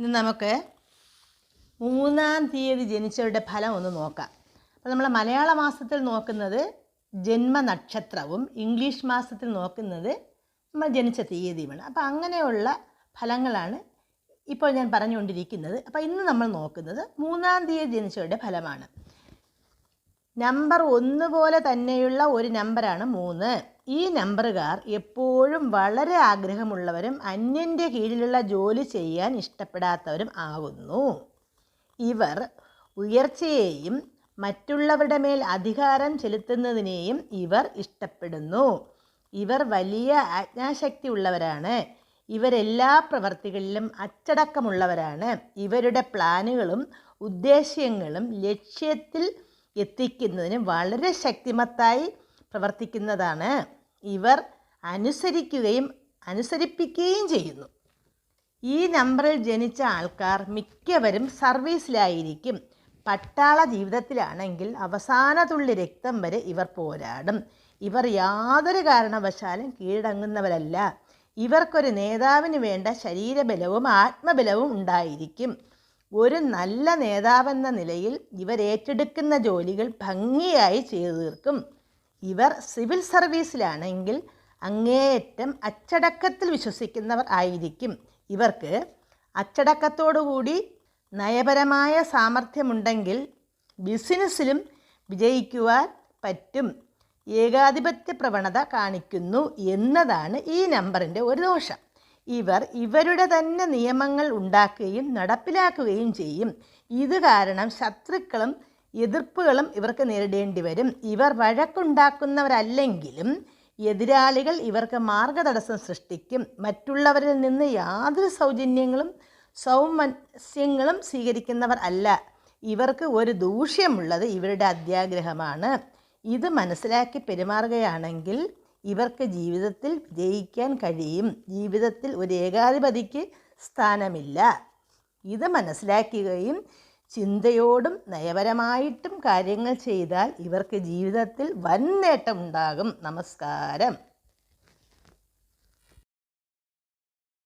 ഇന്ന് നമുക്ക് മൂന്നാം തീയതി ജനിച്ചവരുടെ ഫലം ഒന്ന് നോക്കാം. അപ്പോൾ നമ്മൾ മലയാള മാസത്തിൽ നോക്കുന്നത് ജന്മനക്ഷത്രവും ഇംഗ്ലീഷ് മാസത്തിൽ നോക്കുന്നത് നമ്മൾ ജനിച്ച തീയതിയുമാണ്. അപ്പോൾ അങ്ങനെയുള്ള ഫലങ്ങളാണ് ഇപ്പോൾ ഞാൻ പറഞ്ഞുകൊണ്ടിരിക്കുന്നത്. അപ്പോൾ ഇന്ന് നമ്മൾ നോക്കുന്നത് മൂന്നാം തീയതി ജനിച്ചവരുടെ ഫലമാണ്. നമ്പർ ഒന്ന് പോലെ തന്നെയുള്ള ഒരു നമ്പറാണ് മൂന്ന്. ഈ നമ്പറുകാർ എപ്പോഴും വളരെ ആഗ്രഹമുള്ളവരും അന്യന്റെ കീഴിലുള്ള ജോലി ചെയ്യാൻ ഇഷ്ടപ്പെടാത്തവരും ആകുന്നു. ഇവർ ഉയർച്ചയെയും മറ്റുള്ളവരുടെ മേൽ അധികാരം ചെലുത്തുന്നതിനെയും ഇവർ ഇഷ്ടപ്പെടുന്നു. ഇവർ വലിയ ആജ്ഞാശക്തി ഉള്ളവരാണ്. ഇവരെല്ലാ പ്രവർത്തികളിലും അച്ചടക്കമുള്ളവരാണ്. ഇവരുടെ പ്ലാനുകളും ഉദ്ദേശ്യങ്ങളും ലക്ഷ്യത്തിൽ എത്തിക്കുന്നതിന് വളരെ ശക്തിമത്തായി പ്രവർത്തിക്കുന്നതാണ്. ഇവർ അനുസരിക്കുകയും അനുസരിപ്പിക്കുകയും ചെയ്യുന്നു. ഈ നമ്പറിൽ ജനിച്ച ആൾക്കാർ മിക്കവരും സർവീസിലായിരിക്കും. പട്ടാള ജീവിതത്തിലാണെങ്കിൽ അവസാന തുള്ളി രക്തം വരെ ഇവർ പോരാടും. ഇവർ യാതൊരു കാരണവശാലും കീഴടങ്ങുന്നവരല്ല. ഇവർക്കൊരു നേതാവിന് വേണ്ട ശരീരബലവും ആത്മബലവും ഉണ്ടായിരിക്കും. ഒരു നല്ല നേതാവെന്ന നിലയിൽ ഇവരേറ്റെടുക്കുന്ന ജോലികൾ ഭംഗിയായി ചെയ്തു തീർക്കും. ഇവർ സിവിൽ സർവീസിലാണെങ്കിൽ അങ്ങേയറ്റം അച്ചടക്കത്തിൽ വിശ്വസിക്കുന്നവർ ആയിരിക്കും. ഇവർക്ക് അച്ചടക്കത്തോടുകൂടി നയപരമായ സാമർഥ്യമുണ്ടെങ്കിൽ ബിസിനസ്സിലും വിജയിക്കുവാൻ പറ്റും. ഏകാധിപത്യ പ്രവണത കാണിക്കുന്നു എന്നതാണ് ഈ നമ്പറിന്റെ ഒരു ദോഷം. ഇവർ ഇവരുടെ തന്നെ നിയമങ്ങൾ ഉണ്ടാക്കുകയും നടപ്പിലാക്കുകയും ചെയ്യും. ഇത് കാരണം ശത്രുക്കളും എതിർപ്പുകളും ഇവർക്ക് നേരിടേണ്ടി വരും. ഇവർ വഴക്കുണ്ടാക്കുന്നവരല്ലെങ്കിലും എതിരാളികൾ ഇവർക്ക് മാർഗതടസ്സം സൃഷ്ടിക്കും. മറ്റുള്ളവരിൽ നിന്ന് യാതൊരു സൗജന്യങ്ങളും സൗമസ്യങ്ങളും സ്വീകരിക്കുന്നവർ അല്ല. ഇവർക്ക് ഒരു ദൂഷ്യമുള്ളത് ഇവരുടെ അത്യാഗ്രഹമാണ്. ഇത് മനസ്സിലാക്കി പെരുമാറുകയാണെങ്കിൽ ഇവർക്ക് ജീവിതത്തിൽ വിജയിക്കാൻ കഴിയും. ജീവിതത്തിൽ ഒരു ഏകാധിപതിക്ക് സ്ഥാനമില്ല. ഇത് മനസ്സിലാക്കുകയും ചിന്തയോടും നയപരമായിട്ടും കാര്യങ്ങൾ ചെയ്താൽ ഇവർക്ക് ജീവിതത്തിൽ വൻ നേട്ടമുണ്ടാകും. നമസ്കാരം.